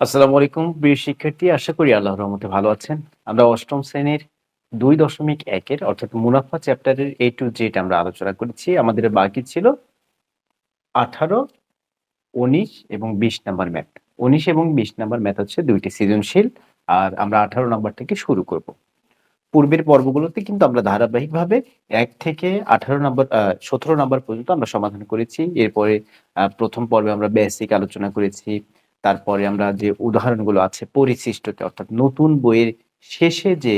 আসসালামু আলাইকুম, প্রিয় শিক্ষার্থী। আশা করি আল্লাহর রহমতে ভালো আছেন। আমরা অষ্টম শ্রেণির দুই দশমিক একের, অর্থাৎ মুনাফা চ্যাপ্টারের এ টু জেড আমরা আলোচনা করেছি। আমাদের বাকি ছিল আঠারো, উনিশ এবং বিশ নাম্বার ম্যাথ। উনিশ এবং বিশ নাম্বার ম্যাথ হচ্ছে দুইটি সৃজনশীল, আর আমরা আঠারো নাম্বার থেকে শুরু করব। পূর্বের পর্বগুলোতে কিন্তু আমরা ধারাবাহিকভাবে এক থেকে আঠারো নম্বর সতেরো নম্বর পর্যন্ত আমরা সমাধান করেছি। এরপরে প্রথম পর্বে আমরা বেসিক আলোচনা করেছি। তারপরে আমরা যে উদাহরণগুলো আছে পরিশিষ্টতে অর্থাৎ নতুন বইয়ের শেষে যে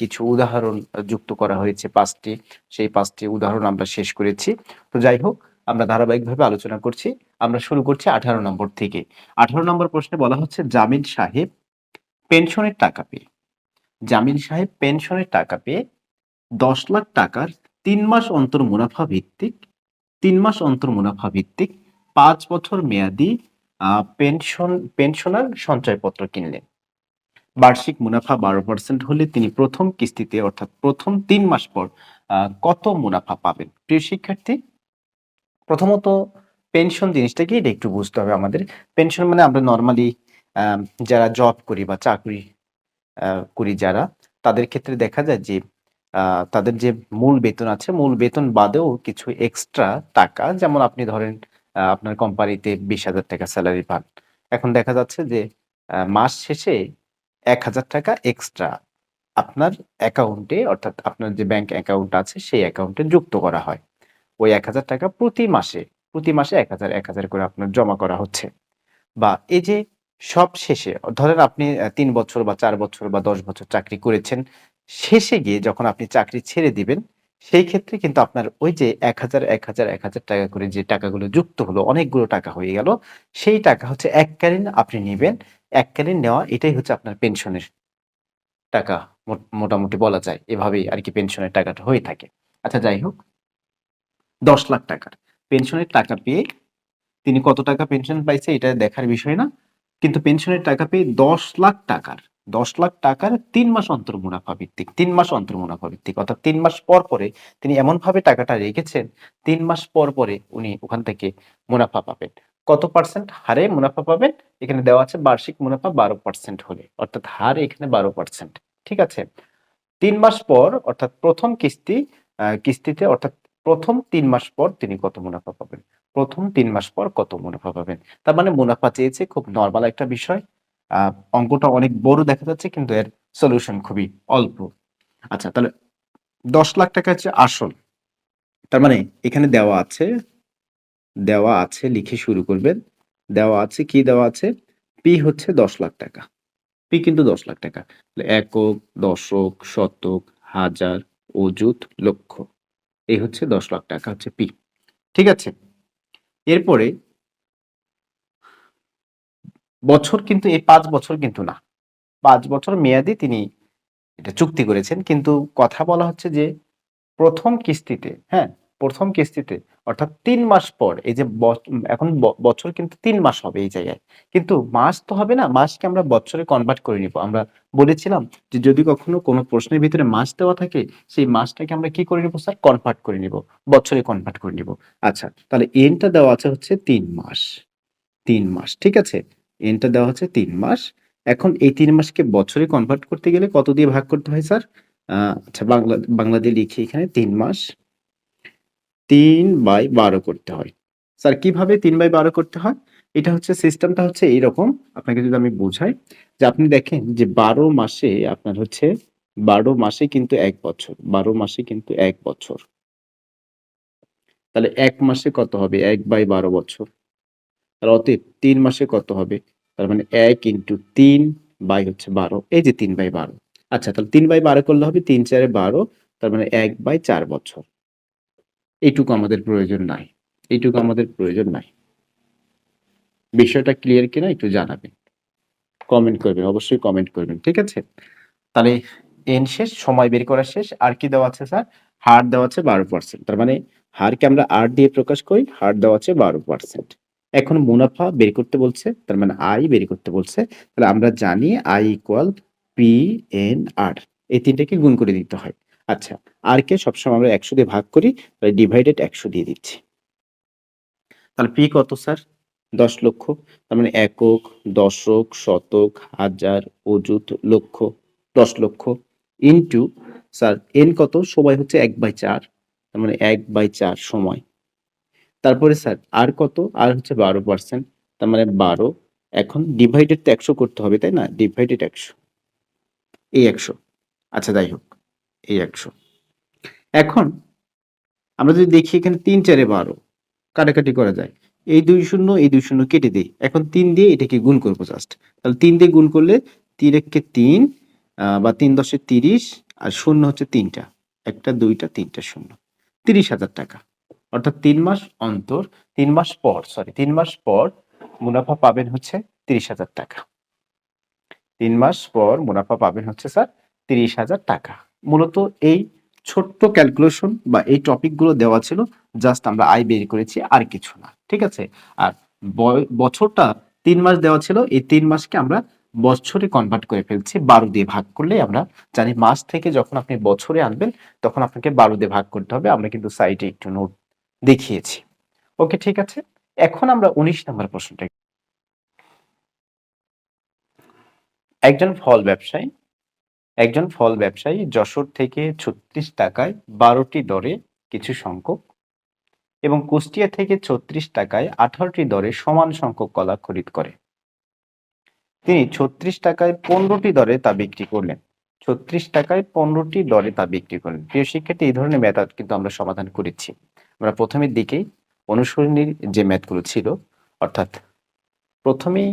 কিছু উদাহরণ যুক্ত করা হয়েছে পাঁচটি, সেই পাঁচটি উদাহরণ আমরা শেষ করেছি। তো যাই হোক, আমরা ধারাবাহিকভাবে আলোচনা করছি। আমরা শুরু করছি আঠারো নম্বর থেকে। আঠারো নম্বর প্রশ্নে বলা হচ্ছে, জামিন সাহেব পেনশনের টাকা পেয়ে। জামিন সাহেব পেনশনের টাকা পেয়ে দশ লাখ টাকার তিন মাস অন্তর মুনাফা ভিত্তিক তিন মাস অন্তর মুনাফা ভিত্তিক পাঁচ বছর মেয়াদি পেনশন পেনশনার সঞ্চয়পত্র কিনলেন। বার্ষিক মুনাফা বারো পার্সেন্ট হলে তিনি প্রথম কিস্তিতে, অর্থাৎ প্রথম তিন মাস পর কত মুনাফা পাবেন? প্রিয় শিক্ষার্থী, প্রথমত পেনশন জিনিসটাকে এটা একটু বুঝতে হবে আমাদের। পেনশন মানে আমরা নর্মালি যারা জব করি বা চাকরি করি যারা, তাদের ক্ষেত্রে দেখা যায় যে তাদের যে মূল বেতন আছে, মূল বেতন বাদেও কিছু এক্সট্রা টাকা, যেমন আপনি ধরেন আপনার কোম্পানিতে বিশ হাজার টাকা স্যালারি পান। এখন দেখা যাচ্ছে যে মাস শেষে এক হাজার টাকা এক্সট্রা আপনার অ্যাকাউন্টে অর্থাৎ আপনার যে ব্যাংক অ্যাকাউন্ট আছে, সেই অ্যাকাউন্টে যুক্ত করা হয়। ওই এক হাজার টাকা প্রতি মাসে প্রতি মাসে এক হাজার এক হাজার করে আপনার জমা করা হচ্ছে। বা এই যে সব শেষে, ধরেন আপনি তিন বছর বা চার বছর বা দশ বছর চাকরি করেছেন, শেষে গিয়ে যখন আপনি চাকরি ছেড়ে দিবেন সেই ক্ষেত্রে কিন্তু আপনার ওই যে এক হাজার এক হাজার এক হাজার টাকা করে যে টাকাগুলো যুক্ত হলো, অনেকগুলো টাকা হয়ে গেল, সেই টাকা হচ্ছে এককালীন আপনি নেবেন। এককালীন নেওয়া এটাই হচ্ছে আপনার পেনশনের টাকা মোটামুটি বলা যায়। এভাবেই আর কি পেনশনের টাকাটা হয়ে থাকে। আচ্ছা যাই হোক। দশ লাখ টাকার পেনশনের টাকা পেয়ে তিনি কত টাকা পেনশন পাইছে এটা দেখার বিষয় না। কিন্তু পেনশনের টাকা পেয়ে দশ লাখ টাকার দশ লাখ টাকার তিন মাস অন্তর মুনাফা ভিত্তিক, তিন মাস অন্তর মুনাফা ভিত্তিক। অর্থাৎ তিন মাস পর পরে তিনি এমন ভাবে টাকাটা রেখেছেন, তিন মাস পর পরে উনি ওখান থেকে মুনাফা পাবেন। কত পার্সেন্ট হারে মুনাফা পাবেন? এখানে দেওয়া আছে বার্ষিক মুনাফা বারো পার্সেন্ট হলে, অর্থাৎ হার এখানে বারো পার্সেন্ট ঠিক আছে? তিন মাস পর, অর্থাৎ প্রথম কিস্তি কিস্তিতে, অর্থাৎ প্রথম তিন মাস পর তিনি কত মুনাফা পাবেন? প্রথম তিন মাস পর কত মুনাফা পাবেন? তার মানে মুনাফা চেয়েছে খুব নর্মাল একটা বিষয়। অঙ্কটা অনেক বড় দেখা যাচ্ছে, কিন্তু এর সলিউশন খুবই অল্প। আচ্ছা তাহলে দশ লাখ টাকা হচ্ছে আসল। তার মানে এখানে দেওয়া আছে দেওয়া আছে, লিখে শুরু করবেন। দেওয়া আছে, কি দেওয়া আছে? পি হচ্ছে দশ লাখ টাকা। পি কিন্তু দশ লাখ টাকা। একক, দশক, শতক, হাজার, অযুত, লক্ষ। এই হচ্ছে দশ লাখ টাকা হচ্ছে পি ঠিক আছে? এরপরে বছর কিন্তু, এই পাঁচ বছর কিন্তু না। পাঁচ বছর মেয়াদি তিনি এটা চুক্তি করেছেন। কিন্তু কথা বলা হচ্ছে যে, প্রথম কিস্তিতে হ্যাঁ প্রথম কিস্তিতে, অর্থাৎ তিন মাস পর, এই যে এখন বছর কিন্তু তিন মাস হবে এই জায়গায়। কিন্তু মাস তো হবে না, মাসকে আমরা বছরে কনভার্ট করে নিব। আমরা বলেছিলাম যে, যদি কখনো কোনো প্রশ্নের ভিতরে মাস দেওয়া থাকে, সেই মাসটাকে আমরা কি করে নিব, স্যার? কনভার্ট করে নিব, বছরে কনভার্ট করে নিব। আচ্ছা তাহলে এনটা দেওয়া আছে হচ্ছে তিন মাস। তিন মাস, ঠিক আছে? এনটা দেওয়া হচ্ছে তিন মাস। এখন এই তিন মাসকে বছরে কনভার্ট করতে গেলে কত দিয়ে ভাগ করতে হয় স্যার? আচ্ছা বাংলা বাংলা দিয়ে লিখি এখানে, তিন মাস। তিন বাই বারো করতে হয়। স্যার, কীভাবে তিন বাই বারো করতে হয়? এটা হচ্ছে সিস্টেমটা হচ্ছে এইরকম, আপনাকে যদি আমি বোঝাই, যে আপনি দেখেন যে বারো মাসে আপনার হচ্ছে, বারো মাসে কিন্তু এক বছর, বারো মাসে কিন্তু এক বছর। তাহলে এক মাসে কত হবে? এক বাই বারো বছর। আর অতএব তিন মাসে কত হবে? তার মানে এক ইন্টু তিন বাই হচ্ছে বারো। এই যে তিন বাই বারো। আচ্ছা তাহলে তিন বাই বারো করলে হবে তিন চারে বারো, তার মানে এক বাই চার বছর। এইটুকু আমাদের প্রয়োজন নাই। এইটুকু আমাদের প্রয়োজন নাই। বিষয়টা ক্লিয়ার কিনা একটু জানাবেন। কমেন্ট করবেন, অবশ্যই কমেন্ট করবেন, ঠিক আছে? তাহলে এন শেষ, সময় বের করা শেষ। আর কি দেওয়া আছে স্যার? হার দেওয়া আছে বারো পার্সেন্ট তার মানে হারকে আমরা আর দিয়ে প্রকাশ করি, হার দেওয়া আছে বারো পার্সেন্ট এখন মুনাফা বের করতে বলছে, তার মানে আই বের করতে বলছে, তাহলে আমরা জানি I equal P N R এই তিনটাকে গুণ করে দিতে হয়। আচ্ছা আর কে সবসময় আমরা একশো দিয়ে ভাগ করি, তাহলে ডিভাইডেড একশো দিয়ে দিচ্ছি। তাহলে পি কত, স্যার? দশ লক্ষ, তার মানে একক, দশক, শতক, হাজার, অযুত, লক্ষ, দশ লক্ষ ইন্টু স্যার এন কত? সময় হচ্ছে এক বাই চার, তার মানে এক বাই চার সময়। তারপরে স্যার, আর কত? আর হচ্ছে বারো পার্সেন্ট তার মানে বারো। এখন ডিভাইডেড তো একশো করতে হবে, তাই না? ডিভাইডেড একশো। এই একশো। আচ্ছা যাই হোক, এই একশো। এখন আমরা যদি দেখি এখানে তিন চারে বারো, কাটাকাটি করা যায়। এই দুই শূন্য, এই দুই শূন্য কেটে দিই। এখন তিন দিয়ে এটাকে গুণ করব জাস্ট তাহলে তিন দিয়ে গুণ করলে তিন এককে তিন বা তিন দশে তিরিশ, আর শূন্য হচ্ছে তিনটা। একটা, দুইটা, তিনটা, শূন্য। তিরিশ হাজার টাকা। অর্থাৎ তিন মাস অন্তর, তিন মাস পর সরি তিন মাস পর মুনাফা পাবেন হচ্ছে তিরিশ হাজার টাকা। তিন মাস পর মুনাফা পাবেন হচ্ছে স্যার তিরিশ হাজার টাকা। মূলত এই ছোট্ট ক্যালকুলেশন বা এই টপিকগুলো দেওয়া ছিল জাস্ট আমরা আয় বের করেছি, আর কিছু না, ঠিক আছে? আর বছরটা তিন মাস দেওয়া ছিল, এই তিন মাসকে আমরা বছরে কনভার্ট করে ফেলছি, বারো দিয়ে ভাগ করলে আমরা জানি মাস থেকে যখন আপনি বছরে আনবেন, তখন আপনাকে বারো দিয়ে ভাগ করতে হবে, আমরা কিন্তু সাইটে একটু নোট দেখিয়েছি। ওকে, ঠিক আছে? এখন আমরা উনিশ নম্বর প্রশ্নটা একজন ফল ব্যবসায়ী, একজন ফল ব্যবসায়ী যশোর থেকে ছত্রিশ টাকায় বারোটি দরে কিছু সংখ্যক এবং কুষ্টিয়া থেকে ছত্রিশ টাকায় আঠারোটি দরে সমান সংখ্যক কলা খরিদ করে। তিনি ছত্রিশ টাকায় পনেরোটি দরে তা বিক্রি করলেন। ছত্রিশ টাকায় পনেরোটি দরে তা বিক্রি করলেন। প্রিয় শিক্ষার্থী, এই ধরনের মেথড কিন্তু আমরা সমাধান করেছি। আমরা প্রথমের দিকেই অনুসরণীর যে ম্যাথগুলো ছিল, অর্থাৎ প্রথমেই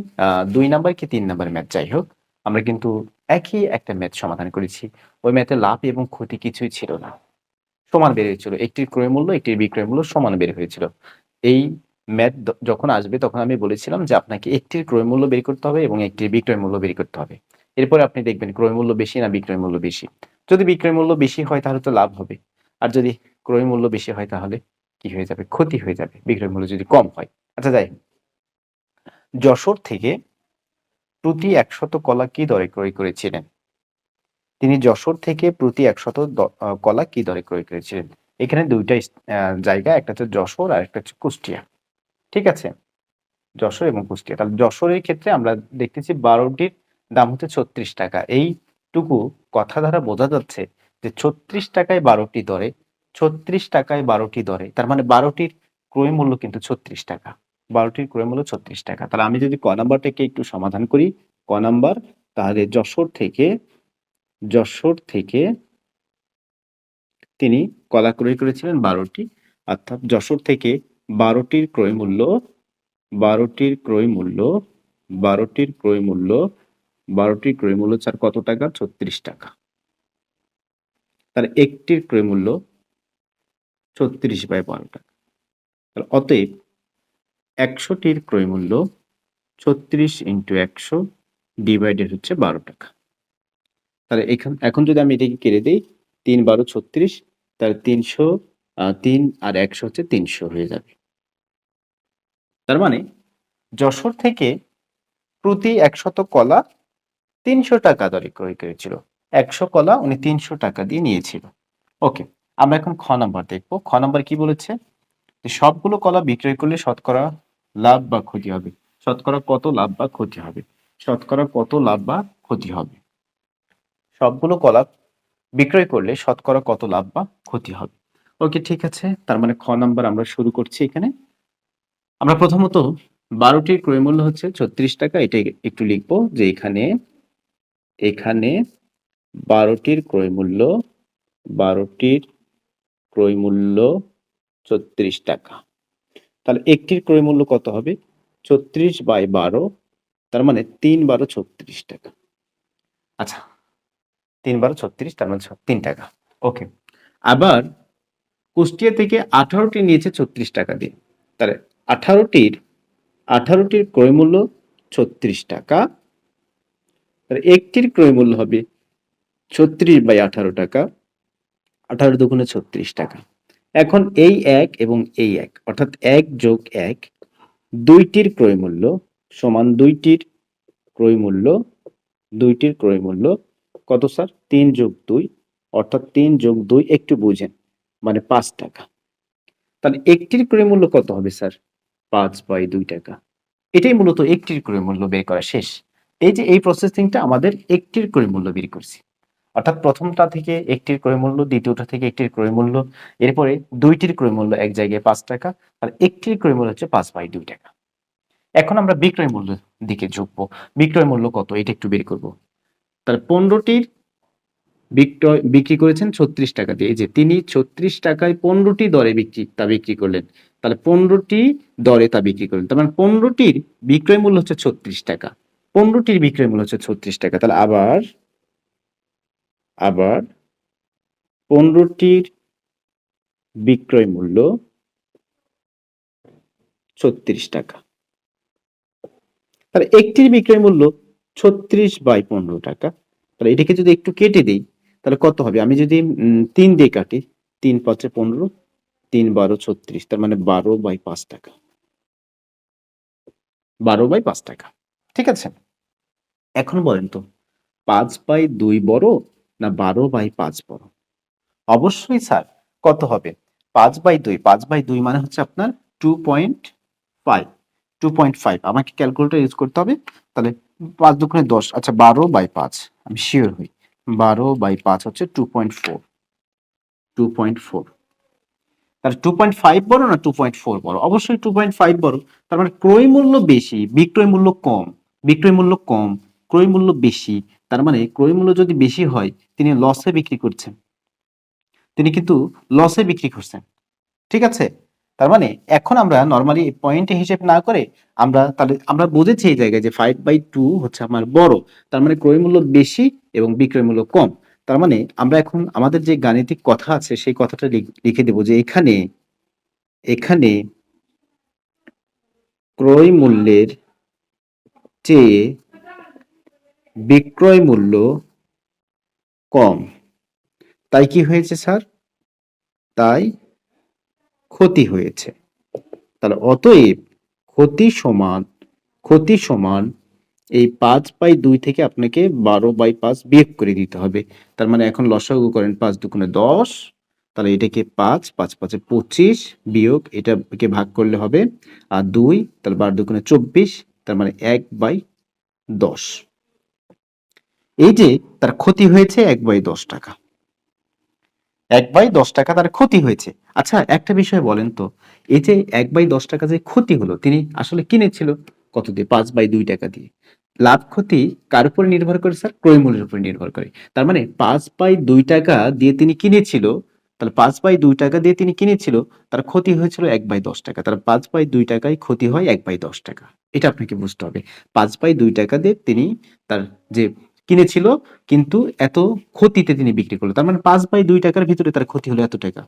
দুই নাম্বার কি তিন নাম্বার ম্যাথ? যাই হোক, আমরা কিন্তু একই একটা ম্যাথ সমাধান করেছি। ওই ম্যাথে লাভ এবং ক্ষতি কিছুই ছিল না। সমান বের হয়েছিল। একটির ক্রয় মূল্য, একটির বিক্রয় মূল্য সমান বের হয়েছিল। এই ম্যাথ যখন আসবে তখন আমি বলেছিলাম যে আপনাকে একটির ক্রয় মূল্য বের করতে হবে এবং একটির বিক্রয় মূল্য বের করতে হবে। এরপরে আপনি দেখবেন ক্রয় মূল্য বেশি না বিক্রয় মূল্য বেশি। যদি বিক্রয় মূল্য বেশি হয় তাহলে তো লাভ হবে। আর যদি ক্রয় মূল্য বেশি হয় তাহলে? কি হয়ে যাবে, ক্ষতি হয়ে যাবে বিক্রয় মূল্য যদি কম হয়। আচ্ছা যাই যশোর থেকে প্রতি একশত কলা কি দরে ক্রয় করেছিলেন? তিনি যশোর থেকে প্রতি একশত কলা কি দরে ক্রয় করেছিলেন? এখানে দুইটা জায়গা, একটা হচ্ছে যশোর আর একটা হচ্ছে কুষ্টিয়া। ঠিক আছে? যশোর এবং কুষ্টিয়া। তাহলে যশোরের ক্ষেত্রে আমরা দেখতেছি বারোটির দাম হচ্ছে ছত্রিশ টাকা। এইটুকু কথা দ্বারা বোঝা যাচ্ছে যে ছত্রিশ টাকায় বারোটি দরে ছত্রিশ টাকায় বারোটি দরে। তার মানে বারোটির ক্রয় মূল্য কিন্তু ছত্রিশ টাকা। বারোটির ক্রয় মূল্য ছত্রিশ টাকা। তাহলে আমি যদি ক নাম্বারটাকে একটু সমাধান করি, ক নাম্বার, তাহলে যশোর থেকে যশোর থেকে তিনি কলা ক্রয় করেছিলেন বারোটি। অর্থাৎ যশোর থেকে বারোটির ক্রয় মূল্য, বারোটির ক্রয় মূল্য, বারোটির ক্রয় মূল্য, বারোটির ক্রয় মূল্য চার কত টাকা? ছত্রিশ টাকা। তার একটির ক্রয় মূল্য ছত্রিশ বাই বারো টাকা। তাহলে অতএব একশোটির ক্রয় মূল্য ছত্রিশ ইন্টু একশো ডিভাইডেড হচ্ছে বারো টাকা। তাহলে এখন এখন যদি আমি এটাকে কেটে দিই, তিন বারো ছত্রিশ, তাহলে তিনশো তিন আর একশো হচ্ছে তিনশো হয়ে যাবে। তার মানে যশোর থেকে প্রতি একশত কলা তিনশো টাকা দরে ক্রয় করেছিল। একশো কলা উনি তিনশো টাকা দিয়ে নিয়েছিল। ওকে। আমরা এখন খ নাম্বার দেখব। খ নাম্বার কি বলেছে? সবগুলো কলা বিক্রয় করলে শতকরা লাভ বা ক্ষতি হবে। শতকরা কত লাভ বা ক্ষতি হবে? শতকরা কত লাভ বা ক্ষতি হবে? সবগুলো কলা বিক্রয় করলে শতকরা কত লাভ বা ক্ষতি হবে? ওকে, ঠিক আছে। তার মানে খ নাম্বার আমরা শুরু করছি এখানে। আমরা প্রথমত বারোটির ক্রয় মূল্য হচ্ছে ছত্রিশ টাকা। এটা একটু লিখব যে এখানে এখানে বারোটির ক্রয় মূল্য বারোটির ক্রয় মূল্য ছত্রিশ টাকা। তাহলে একটির ক্রয় মূল্য কত হবে? ছত্রিশ বাই বারো, তার মানে তিন বারো ছত্রিশ টাকা। আচ্ছা তিন বারো ছত্রিশ, তার মানে তিন টাকা। ওকে। আবার কুষ্টিয়া থেকে আঠারোটি নিয়েছে ছত্রিশ টাকা দিয়ে। তাহলে আঠারোটির আঠারোটির ক্রয় মূল্য ছত্রিশ টাকা। তাহলে একটির ক্রয় মূল্য হবে ছত্রিশ বাই আঠারো টাকা। আঠারো দুগুণে ছত্রিশ টাকা। এখন এই এক এবং এই এক, অর্থাৎ এক যোগ এক, দুইটির ক্রয় মূল্য সমান দুইটির ক্রয় মূল্য দুইটির ক্রয় মূল্য কত স্যার? তিন যোগ দুই, অর্থাৎ তিন যোগ দুই একটু বুঝেন মানে পাঁচ টাকা। তাহলে একটির ক্রয় মূল্য কত হবে স্যার? পাঁচ বাই দুই টাকা। এটাই মূলত একটির ক্রয় মূল্য বের করা শেষ। এই যে এই প্রসেসিংটা আমাদের একটির ক্রয় মূল্য বের করছি। অর্থাৎ প্রথমটা থেকে একটির ক্রয় মূল্য দ্বিতীয়টা থেকে একটির ক্রয় মূল্য এরপরে দুইটির ক্রয় মূল্য এক জায়গায় পাঁচ টাকা, আর একটির ক্রয় মূল্য হচ্ছে পাঁচ বাই দুই টাকা। এখন আমরা বিক্রয় মূল্য দিকে ঝুঁকবো। বিক্রয় মূল্য কত? এটা একটু বের করব। তাহলে পনেরোটির বিক্রয়, বিক্রি করেছেন ছত্রিশ টাকা দিয়ে। এই যে তিনি ছত্রিশ টাকায় পনেরোটি দরে বিক্রি, তা বিক্রি করলেন। তাহলে পনেরোটি দরে তা বিক্রি করলেন। তার মানে পনেরোটির বিক্রয় মূল্য হচ্ছে ছত্রিশ টাকা। পনেরোটির বিক্রয় মূল্য হচ্ছে ছত্রিশ টাকা। তাহলে আবার আবার পনেরোটির বিক্রয় মূল্য ছত্রিশ টাকা। তাহলে একটির বিক্রয় মূল্য ছত্রিশ বাই পনেরো টাকা। তাহলে এটাকে যদি একটু কেটে দিই, তাহলে কত হবে? আমি যদি তিন দিয়ে কাটি, তিন পাঁচে পনেরো, তিন বারো ছত্রিশ, তার মানে বারো বাই পাঁচ টাকা। বারো বাই পাঁচ টাকা, ঠিক আছে? এখন বলেন তো, পাঁচ বাই দুই বড় না বারো বাই পাঁচ বড়? অবশ্যই স্যার, কত হবে? পাঁচ বাই দুই, পাঁচ বাই দুই মানে হচ্ছে আপনার two point five two point five আমাকে ক্যালকুলেটর ইউজ করতে হবে, তাহলে পাঁচ দুগুণে দশ আচ্ছা বারো বাই পাঁচ, আমি শিওর হই। বারো বাই পাঁচ হচ্ছে two point four two point four তাহলে টু পয়েন্ট ফাইভ বড় না টু পয়েন্ট ফোর বড়? অবশ্যই টু পয়েন্ট ফাইভ বড়। তার মানে ক্রয় মূল্য বেশি, বিক্রয় মূল্য কম, বিক্রয় মূল্য কম, ক্রয় মূল্য বেশি তার মানে ক্রয় মূল্য যদি বেশি হয়, তিনি লসে বিক্রি করছেন। তিনি কিন্তু লসে বিক্রি করছেন। ঠিক আছে? তার মানে এখন আমরা নর্মালি পয়েন্ট হিসেব না করে আমরা তাহলে আমরা বুঝেছি এই জায়গায় যে ফাইভ বাই টু হচ্ছে আমার বড়। তার মানে ক্রয় মূল্য বেশি এবং বিক্রয় মূল্য কম। তার মানে আমরা এখন আমাদের যে গাণিতিক কথা আছে সেই কথাটা লিখ- দেব যে এখানে এখানে ক্রয় মূল্যের চেয়ে বিক্রয় মূল্য কম। তাই কি হয়েছে, স্যার? তাই ক্ষতি হয়েছে। তাহলে অতএব ক্ষতি সমান ক্ষতি সমান এই পাঁচ বাই দুই থেকে আপনাকে বারো বাই পাঁচ বিয়োগ করে দিতে হবে। তার মানে এখন লসাগু করেন পাঁচ দুগুণে দশ, তাহলে এটাকে পাঁচ পাঁচ পাঁচে পঁচিশ বিয়োগ এটাকে ভাগ করলে হবে, আর দুই, তাহলে বারো দুগুণে চব্বিশ, তার মানে এক বাই দশ। এই যে তার ক্ষতি হয়েছে এক বাই দশ টাকা। এক বাই দশ টাকা তার ক্ষতি হয়েছে। আচ্ছা একটা বিষয় বলেন তো, এই যে এক বাই দশ টাকা যে ক্ষতি হলো, তিনি আসলে কিনেছিল কত দিয়ে? পাঁচ বাই দুই টাকা দিয়ে। লাভ ক্ষতি কার উপর নির্ভর করে, স্যার? ক্রয় মূল্যের উপর নির্ভর করে। তার মানে পাঁচ বাই দুই টাকা দিয়ে তিনি কিনেছিল, তাহলে পাঁচ বাই দুই টাকা দিয়ে তিনি কিনেছিল, তার ক্ষতি হয়েছিল এক বাই দশ টাকা। তার পাঁচ বাই দুই টাকায় ক্ষতি হয় এক বাই দশ টাকা। এটা আপনাকে বুঝতে হবে। পাঁচ বাই দুই টাকা দিয়ে তিনি তার যে কিনেছিল, কিন্তু এত ক্ষতিতে তিনি বিক্রি করল। তার মানে পাঁচ বাই দুই টাকার ভিতরে তার ক্ষতি হলো এত টাকা।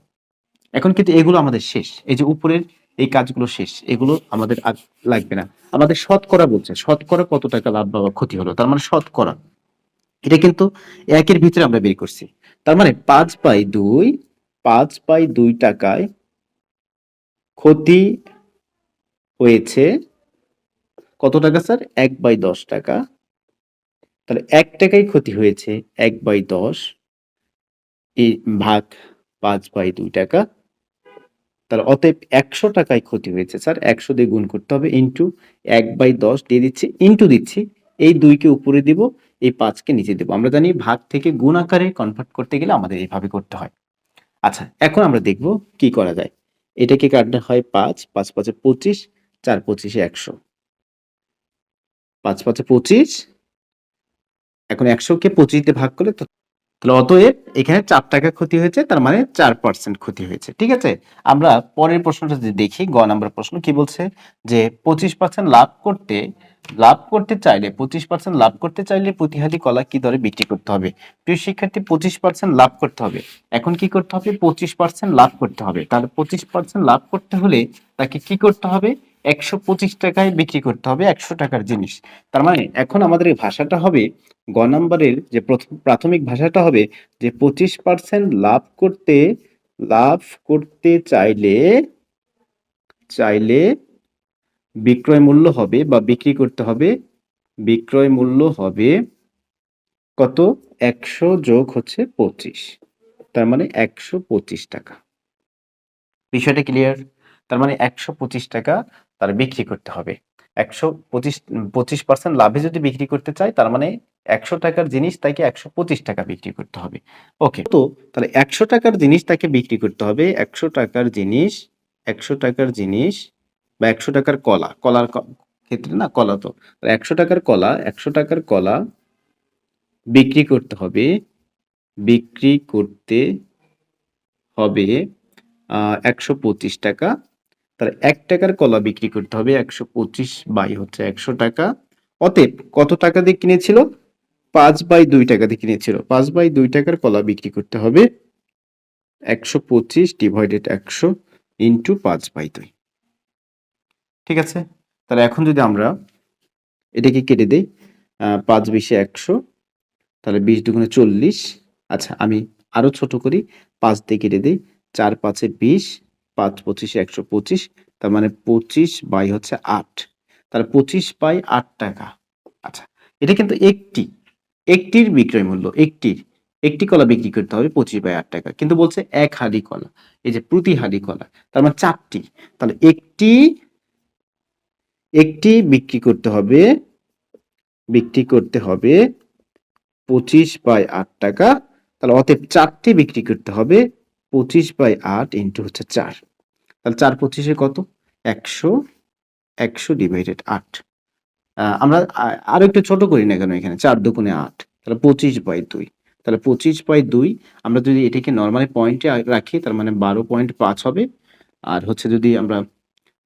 এখন কিন্তু এগুলো আমাদের শেষ। এই যে উপরের এই কাজগুলো শেষ। এগুলো আমাদের আর লাগবে না। আমাদের শতকরা বলছে, শতকরা কত টাকা লাভ বা ক্ষতি হলো? তার মানে শতকরা। এটা কিন্তু একের ভিতরে আমরা বের করছি। তার মানে পাঁচ বাই দুই, পাঁচ বাই দুই টাকায় ক্ষতি হয়েছে কত টাকা, স্যার? এক বাই দশ টাকা। তাহলে এক টাকাই ক্ষতি হয়েছে, এক বাই দশ ভাগ পাঁচ বাই দুই টাকা। তাহলে অতএব একশো টাকায় ক্ষতি হয়েছে, স্যার। একশো দিয়ে গুণ করতে হবে ইন্টু এক বাই দশ দিয়ে দিচ্ছি ইন্টু দিচ্ছি। এই দুইকে উপরে দিব, এই পাঁচকে নিচে দেবো। আমরা জানি ভাগ থেকে গুণ আকারে কনভার্ট করতে গেলে আমাদের এইভাবে করতে হয়। আচ্ছা এখন আমরা দেখব কি করা যায়। এটাকে কাটতে হয় পাঁচ পাঁচ পাঁচে পঁচিশ, চার পঁচিশে একশো। পাঁচ পাঁচে পঁচিশ এখন একশোকে পঁচিশ ভাগ করলে তো- তাহলে অতএব এখানে চার টাকা ক্ষতি হয়েছে, তার মানে চার পার্সেন্ট ক্ষতি হয়েছে, ঠিক আছে? আমরা পরের প্রশ্নটা যদি দেখি, গ নাম্বার প্রশ্ন কি বলছে? যে পঁচিশ পার্সেন্ট লাভ করতে লাভ করতে চাইলে, পঁচিশ পার্সেন্ট লাভ করতে চাইলে প্রতিহারি কলা কি দরে বিক্রি করতে হবে? প্রিয় শিক্ষার্থী, পঁচিশ পার্সেন্ট লাভ করতে হবে। এখন কি করতে হবে? পঁচিশ পার্সেন্ট লাভ করতে হবে। তাহলে পঁচিশ পার্সেন্ট লাভ করতে হলে তাকে কি করতে হবে? একশো পঁচিশ টাকায় বিক্রি করতে হবে, একশো টাকার জিনিস। তার মানে এখন আমাদের ভাষাটা হবে গ নাম্বারের যে প্রথম প্রাথমিক ভাষাটা হবে যে পঁচিশ পার্সেন্ট লাভ করতে লাভ করতে চাইলে চাইলে বিক্রয় মূল্য হবে বা বিক্রি করতে হবে, বিক্রয় মূল্য হবে কত? একশো যোগ হচ্ছে পঁচিশ। তার মানে একশো পঁচিশ টাকা। বিষয়টা ক্লিয়ার তার মানে একশো পঁচিশ টাকা তার বিক্রি করতে হবে। একশো পঁচিশ পঁচিশ পার্সেন্ট লাভে যদি বিক্রি করতে চায়, তার মানে একশো টাকার জিনিস তাকে একশো পঁচিশ টাকা বিক্রি করতে হবে। ওকে। তো তাহলে একশো টাকার জিনিস তাকে বিক্রি করতে হবে, একশো টাকার জিনিস, একশো টাকার জিনিস বা একশো টাকার কলা। কলার ক্ষেত্রে না, কলা তো। একশো টাকার কলা, একশো টাকার কলা বিক্রি করতে হবে, বিক্রি করতে হবে একশো পঁচিশ টাকা। তার এক টাকার কলা বিক্রি করতে হবে একশো পঁচিশ বাই হচ্ছে একশো টাকা। অতএব কত টাকা দিয়ে কিনেছিল? পাঁচ বাই দুই টাকা দিয়ে কিনেছিল। পাঁচ বাই দুই টাকার কলা বিক্রি করতে হবে একশো পঁচিশ ডিভাইডেড একশো ইন্টু পাঁচ বাই দুই। ঠিক আছে? তাহলে এখন যদি আমরা এটাকে কেটে দিই পাঁচ বিশে একশো, তাহলে বিশ দুগুণে চল্লিশ। আচ্ছা আমি আরও ছোট করি, পাঁচ দিয়ে কেটে দিই, চার পাঁচে বিশ পাঁচ পঁচিশে, একশো পঁচিশ, তার মানে পঁচিশ বাই হচ্ছে আট। তাহলে পঁচিশ বাই আট টাকা। আচ্ছা এটা কিন্তু একটি, একটির বিক্রয় মূল্য, একটির, একটি কলা বিক্রি করতে হবে পঁচিশ বাই আট টাকা। কিন্তু বলছে এক হাড়ি কলা, এই যে প্রতি হাড়ি কলা, তার মানে চারটি। তাহলে একটি একটি বিক্রি করতে হবে, বিক্রি করতে হবে পঁচিশ বাই আট টাকা। তাহলে অতএব চারটি বিক্রি করতে হবে পঁচিশ বাই আট ইন্টু হচ্ছে চার। তাহলে চার পঁচিশে কত? একশো একশো ডিভাইডেড আট। আমরা আরও একটু ছোট করি না কেন এখানে? চার দুগুণে আট, তাহলে পঁচিশ বাই দুই। তাহলে পঁচিশ বাই দুই, আমরা যদি এটাকে নর্মালি পয়েন্টে রাখি, তার মানে বারো পয়েন্ট পাঁচ হবে। আর হচ্ছে যদি আমরা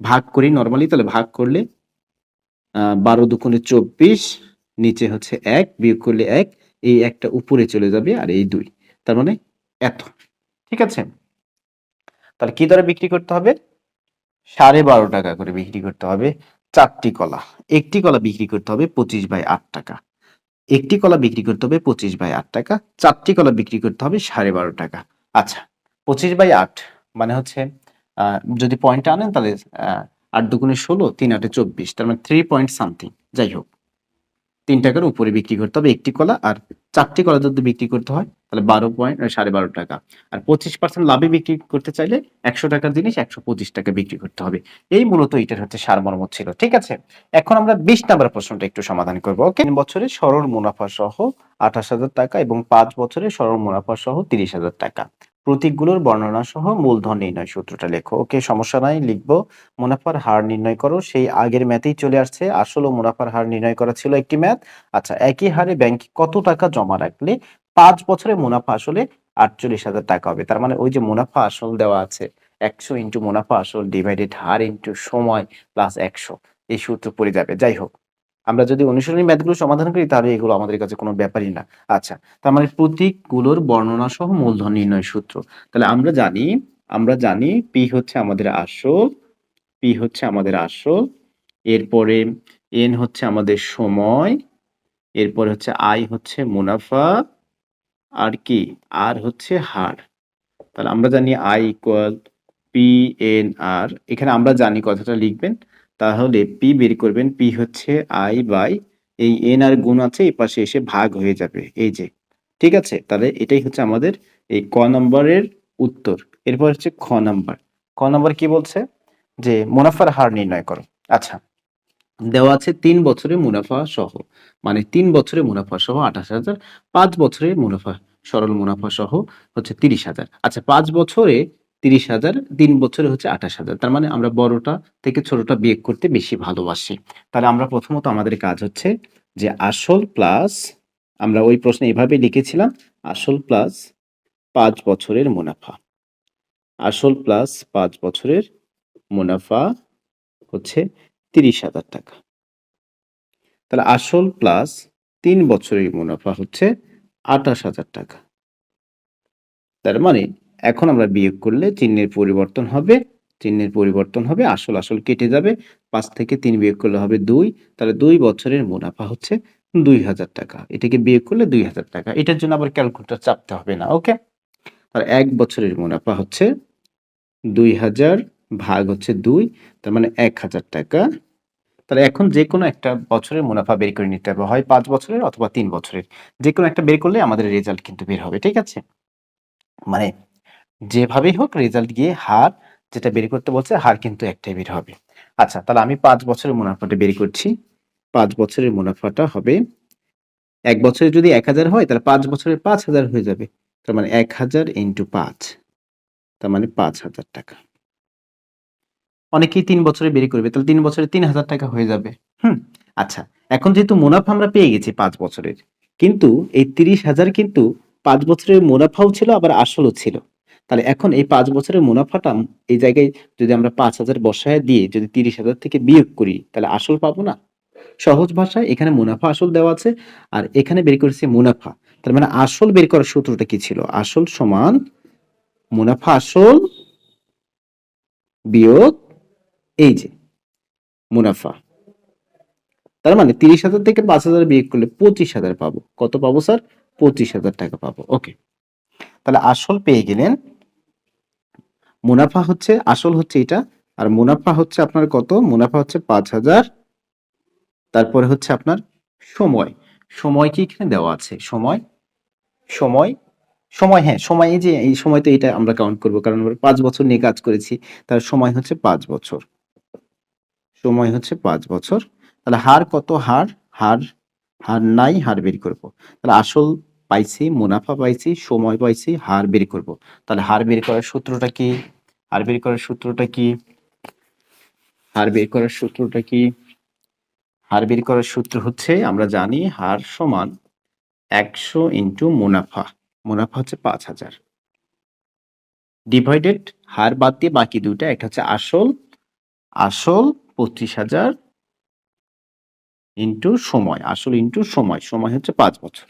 ভাগ করি নর্মালি তাহলে ভাগ করলে বারো দুগুণে চব্বিশ, নিচে হচ্ছে এক, বিয়োগ করলে এক, এই একটা উপরে চলে যাবে, আর এই দুই। তার মানে এত। ঠিক আছে? তাহলে কি দরে বিক্রি করতে হবে? সাড়ে বারো টাকা করে বিক্রি করতে হবে চারটি কলা। একটি কলা বিক্রি করতে হবে পঁচিশ বাই আট টাকা। একটি কলা বিক্রি করতে হবে পঁচিশ বাই আট টাকা। চারটি কলা বিক্রি করতে হবে সাড়ে বারো টাকা। আচ্ছা পঁচিশ বাই আট মানে হচ্ছে যদি পয়েন্ট আনেন তাহলে আট দুগুণে ষোলো, তিন আটে চব্বিশ, তার মানে থ্রি পয়েন্ট সামথিং যাই হোক। তিন টাকার উপরে বিক্রি করতে হবে একটি কলা আর চারটি কলা যদি বিক্রি করতে হয়, তাহলে বারো পয়েন্ট সাড়ে বারো টাকা। আর পঁচিশ পার্সেন্ট লাভে বিক্রি করতে চাইলে একশো টাকার জিনিস একশো পঁচিশ টাকা বিক্রি করতে হবে। এই মূলত এটার হচ্ছে সারমর্ম ছিল, ঠিক আছে? এখন আমরা বিশ নাম্বার প্রশ্নটা একটু সমাধান করব তিন বছরে সরল মুনাফা সহ আঠাশ হাজার টাকা এবং পাঁচ বছরে সরল মুনাফা সহ তিরিশ হাজার টাকা। প্রতীকগুলোর বর্ণনা সহ মূলধন নির্ণয় সূত্রটা লেখো। ওকে, সমস্যা নাই, লিখব। মুনাফার হার নির্ণয় করো। সেই আগের ম্যাথেই চলে আসছে। আসলে মুনাফার হার নির্ণয় করা ছিল একটি ম্যাথ। আচ্ছা একই হারে ব্যাংকে কত টাকা জমা রাখলে পাঁচ বছরে মুনাফা আসলে আটচল্লিশ হাজার টাকা হবে? তার মানে ওই যে মুনাফা আসল দেওয়া আছে, একশো ইন্টু মুনাফা আসল ডিভাইডেড হার ইন্টু সময় প্লাস একশো। এই সূত্র পড়ে যাবে। যাই হোক আমরা যদি অনুশীলনী ম্যাথগুলো সমাধান করি, তাহলে এগুলো আমাদের কাছে কোনো ব্যাপারই না। আচ্ছা তার মানে প্রতীকগুলোর বর্ণনা সহ মূলধন নির্ণয় সূত্র। তাহলে আমরা জানি আমরা জানি পি হচ্ছে আমাদের আসল পি হচ্ছে আমাদের আসল, এরপরে এন হচ্ছে আমাদের সময়, এরপরে হচ্ছে আই হচ্ছে মুনাফা, আর কি? আর হচ্ছে হার। তাহলে আমরা জানি I equal P N R এখানে আমরা জানি কথাটা লিখবেন। তাহলে পি বের করবেন পি হচ্ছে আই বাই এই এন আর গুণ আছে, এই পাশে এসে ভাগ হয়ে যাবে, এই যে। ঠিক আছে? তাহলে এটাই হচ্ছে আমাদের এই ক নম্বরের উত্তর। এরপর হচ্ছে খ নাম্বার। ক নম্বর কি বলছে? যে মুনাফার হার নির্ণয় করো। আচ্ছা। দেওয়া আছে তিন বছরে মুনাফা সহ মানে তিন বছরে মুনাফা সহ আঠাশ হাজার, পাঁচ বছরে মুনাফা, সরল মুনাফা সহ হচ্ছে তিরিশ হাজার। আচ্ছা পাঁচ বছরে তিরিশ হাজার তিন বছরে হচ্ছে আঠাশ হাজার। তার মানে আমরা বড়টা থেকে ছোটটা বিয়োগ করতে বেশি ভালোবাসি। তাহলে আমরা প্রথমত আমাদের কাজ হচ্ছে যে আসল প্লাস আমরা ওই প্রশ্নে এভাবে লিখেছিলাম, আসল প্লাস পাঁচ বছরের মুনাফা। আসল প্লাস পাঁচ বছরের মুনাফা হচ্ছে তিরিশ হাজার টাকা। তাহলে আসল প্লাস তিন বছরের মুনাফা হচ্ছে আঠাশ হাজার টাকা। তার মানে এখন আমরা বিয়োগ করলে চিহ্নের পরিবর্তন হবে, চিহ্নের পরিবর্তন হবে, আসল আসল কেটে যাবে। পাঁচ থেকে তিন বিয়োগ করলে হবে দুই, তাহলে দুই বছরের মুনাফা হচ্ছে দুই হাজার টাকা। এটাকে বিয়োগ করলে দুই হাজার টাকা। এটার জন্য আবার ক্যালকুলেটর চাপতে হবে না ওকে আর এক বছরের মুনাফা হচ্ছে দুই হাজার ভাগ হচ্ছে দুই, তার মানে এক হাজার টাকা। তাহলে এখন যে কোনো একটা বছরের মুনাফা বের করে নিতে হবে, হয় পাঁচ বছরের অথবা তিন বছরের। যে কোনো একটা বের করলে আমাদের রেজাল্ট কিন্তু বের হবে, ঠিক আছে? মানে যেভাবেই হোক রেজাল্ট গিয়ে হার যেটা বের করতে বলছে, হার কিন্তু একটাই বের হবে। আচ্ছা তাহলে আমি পাঁচ বছরের মুনাফাটা বের করছি। পাঁচ বছরের মুনাফাটা হবে এক বছরে যদি এক হাজার হয়, তাহলে পাঁচ বছরের পাঁচ হাজার হয়ে যাবে। তার মানে এক হাজার ইন্টু পাঁচ। তার মানে পাঁচ হাজার টাকা। অনেকেই তিন বছরে বের করবে, তাহলে তিন বছরে তিন হাজার টাকা হয়ে যাবে। হুম আচ্ছা এখন যেহেতু মুনাফা আমরা পেয়ে গেছি পাঁচ বছরের, কিন্তু এই তিরিশ হাজার কিন্তু পাঁচ বছরের মুনাফাও ছিল, আবার আসলও ছিল। তাহলে এখন এই পাঁচ বছরের মুনাফাটা এই জায়গায় যদি আমরা পাঁচ হাজার বসায় দিয়ে যদি তিরিশ হাজার থেকে বিয়োগ করি, তাহলে আসল পাবো না? সহজ ভাষায় এখানে মুনাফা আসল দেওয়া আছে আর এখানে বের করেছে মুনাফা। তার মানে আসল বের করার সূত্রটা কি ছিল? আসল সমান মুনাফা আসল বিয়োগ এই যে মুনাফা। তার মানে তিরিশ হাজার থেকে পাঁচ হাজার বিয়োগ করলে পঁচিশ হাজার পাবো। কত পাবো, স্যার? পঁচিশ হাজার টাকা পাবো। ওকে। তাহলে আসল পেয়ে গেলেন মুনাফা হচ্ছে, আসল হচ্ছে এটা, আর মুনাফা হচ্ছে আপনার কত? মুনাফা হচ্ছে পাঁচ হাজার। তারপরে হচ্ছে আপনার সময়। সময় কি এখানে দেওয়া আছে? সময়? সময়? সময় হ্যাঁ সময় যে, এই সময় তো এটা আমরা কাউন্ট করব, কারণ আমরা পাঁচ বছর নিয়ে কাজ করেছি, তার সময় হচ্ছে পাঁচ বছর। সময় হচ্ছে পাঁচ বছর। তাহলে হার কত? হার হার হার নাই, হার বের করব। তাহলে আসল পাইছি, মুনাফা পাইছি, সময় পাইছি, হার বের করব। তাহলে হার বের করার সূত্রটা কি? হার বের করার সূত্রটা কি? হার বের করার সূত্রটা কি? হার বের করার সূত্র হচ্ছে, আমরা জানি হার সমান একশো ইন্টু মুনাফা। মুনাফা হচ্ছে পাঁচ হাজার। ডিভাইডেড, হার বাদ দিয়ে বাকি দুইটা, একটা হচ্ছে আসল আসল পঁচিশ হাজার ইন্টু সময়, আসল ইন্টু সময় সময় হচ্ছে পাঁচ বছর।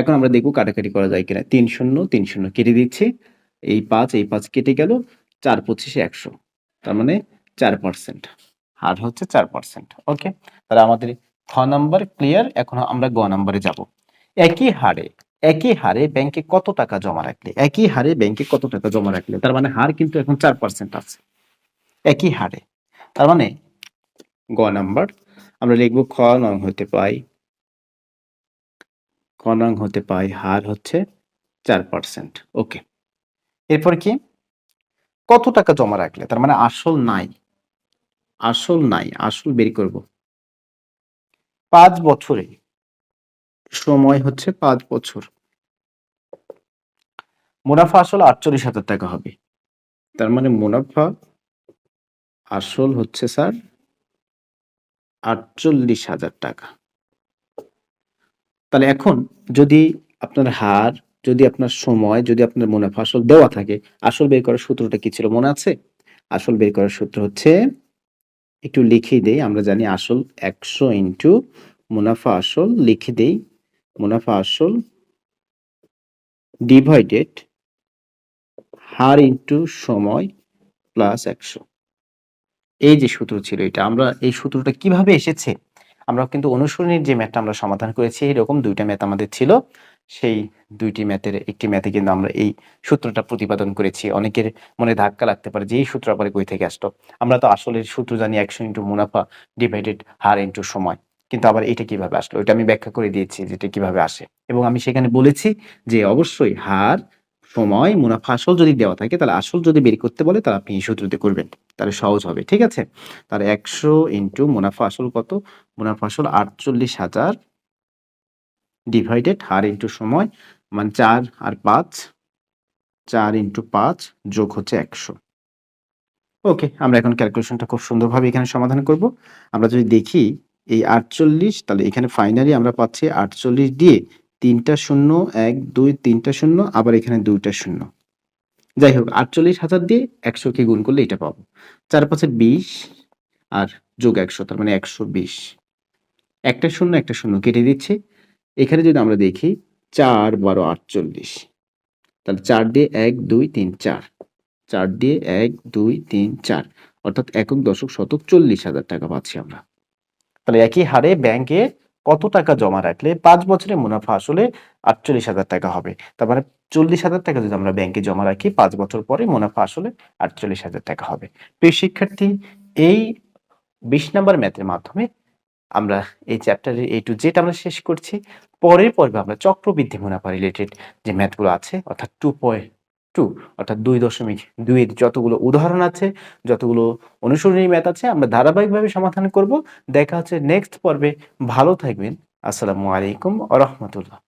এখন আমরা দেখব কাটাকাটি করা যায় কিনা। তিন শূন্য তিন শূন্য কেটে দিচ্ছি। এই পাঁচ এই পাঁচ কেটে গেল চার পঁচিশে একশো। তার মানে চার পার্সেন্ট। হার হচ্ছে চার পার্সেন্ট। ওকে? তাহলে আমাদের খ নাম্বার ক্লিয়ার। এখন আমরা গ নাম্বারে যাব। একই হারে একই হারে ব্যাংকে কত টাকা জমা রাখলে? একই হারে ব্যাংকে কত টাকা জমা রাখলে? তার মানে হার কিন্তু এখন চার পার্সেন্ট আছে। একই হারে। তার মানে গ নাম্বার, আমরা লিখব খ নং হতে পাই খ নং হতে পাই হার হচ্ছে চার পার্সেন্ট। ওকে। এরপর কি? কত টাকা জমা রাখলে? তার মানে আসল নাই। আসল নাই, আসল বের করব। পাঁচ বছরে। সময় হচ্ছে পাঁচ বছর। মুনাফা আসল আটচল্লিশ হাজার টাকা হবে। তার মানে মুনাফা আসল হচ্ছে স্যার আটচল্লিশ হাজার টাকা। তাহলে এখন যদি আপনার হার, যদি আপনার সময়, যদি আপনার মুনাফা আসল দেওয়া থাকে, আসল বের করার সূত্রটা কি ছিল মনে আছে? আসল বের করার সূত্র হচ্ছে, একটু লিখে দেই, আমরা জানি আসল একশো ইন্টু মুনাফা আসল, লিখে দেই, মুনাফা আসল ডিভাইডেড হার ইন্টু সময় প্লাস একশো। এই যে সূত্র ছিল এটা, আমরা এই সূত্রটা কীভাবে এসেছে? আমরা কিন্তু অনুসরণের যে ম্যাথটা আমরা সমাধান করেছি, এরকম দুইটা ম্যাথ আমাদের ছিল। সেই দুইটি ম্যাথের একটি ম্যাথে কিন্তু আমরা এই সূত্রটা প্রতিপাদন করেছি। অনেকের মনে ধাক্কা লাগতে পারে যে এই সূত্র আবার কই থেকে আসতো আমরা তো আসলে সূত্র জানি একশো ইন্টু মুনাফা ডিভাইডেড হার ইন্টু সময়। কিন্তু আবার এটা কীভাবে আসলো? এটা আমি ব্যাখ্যা করে দিয়েছি যে এটা কীভাবে আসে। এবং আমি সেখানে বলেছি যে অবশ্যই হার সময়, মুনাফা আসল যদি দেওয়া থাকে, তাহলে আসল যদি বের করতে বলে, তাহলে আপনি এই সূত্রতে করবেন। তাহলে সহজ হবে, ঠিক আছে? তাহলে একশো ইন্টু মুনাফা আসল কত? মুনাফা আসল আটচল্লিশ হাজার ডিভাইডেড হার ইন্টু সময় মানে চার আর পাঁচ, চার ইন্টু পাঁচ যোগ হচ্ছে একশো। ওকে, আমরা এখন ক্যালকুলেশনটা খুব সুন্দরভাবে এখানে সমাধান করব। আমরা যদি দেখি এই আটচল্লিশ, তাহলে এখানে ফাইনালি আমরা পাচ্ছি আটচল্লিশ দিয়ে তিনটা শূন্য, এক, দুই, তিনটা শূন্য, আবার এখানে দুইটা শূন্য। যাই হোক আটচল্লিশ হাজার দিয়ে একশোকে গুণ করলে এটা পাবো। চার পাঁচে বিশ আর যোগ একশো, তার মানে একশো বিশ। একটা শূন্য একটা শূন্য কেটে দিচ্ছে। এখানে যদি আমরা দেখি, চার বারো আটচল্লিশ। তাহলে চার দিয়ে এক, দুই, তিন, চার। চার দিয়ে এক, দুই, তিন, চার। অর্থাৎ একক দশক শতক চল্লিশ হাজার টাকা পাচ্ছি আমরা। তাহলে একই হারে ব্যাংকে কত টাকা জমা রাখলে পাঁচ বছরে মুনাফা আসলে আটচল্লিশ হাজার টাকা হবে? তার মানে চল্লিশ হাজার টাকা যদি আমরা ব্যাংকে জমা রাখি, পাঁচ বছর পরে মুনাফা আসলে আটচল্লিশ হাজার টাকা হবে। প্রিয় শিক্ষার্থী, এই বিশ নাম্বার ম্যাথের মাধ্যমে আমরা এই চ্যাপ্টারে এই টু জেড আমরা শেষ করছি। পরের পর্বে আমরা চক্রবৃদ্ধি মুনাফা রিলেটেড যে ম্যাথগুলো আছে, অর্থাৎ টু পয়েন্ট টু অর্থাৎ দুই দশমিক দুইয়ের যতগুলো উদাহরণ আছে, যতগুলো অনুসরণী ম্যাথ আছে, আমরা ধারাবাহিকভাবে সমাধান করব। দেখা হচ্ছে নেক্সট পর্বে। ভালো থাকবেন। আসসালামু আলাইকুম আ রহমতুল্লাহ।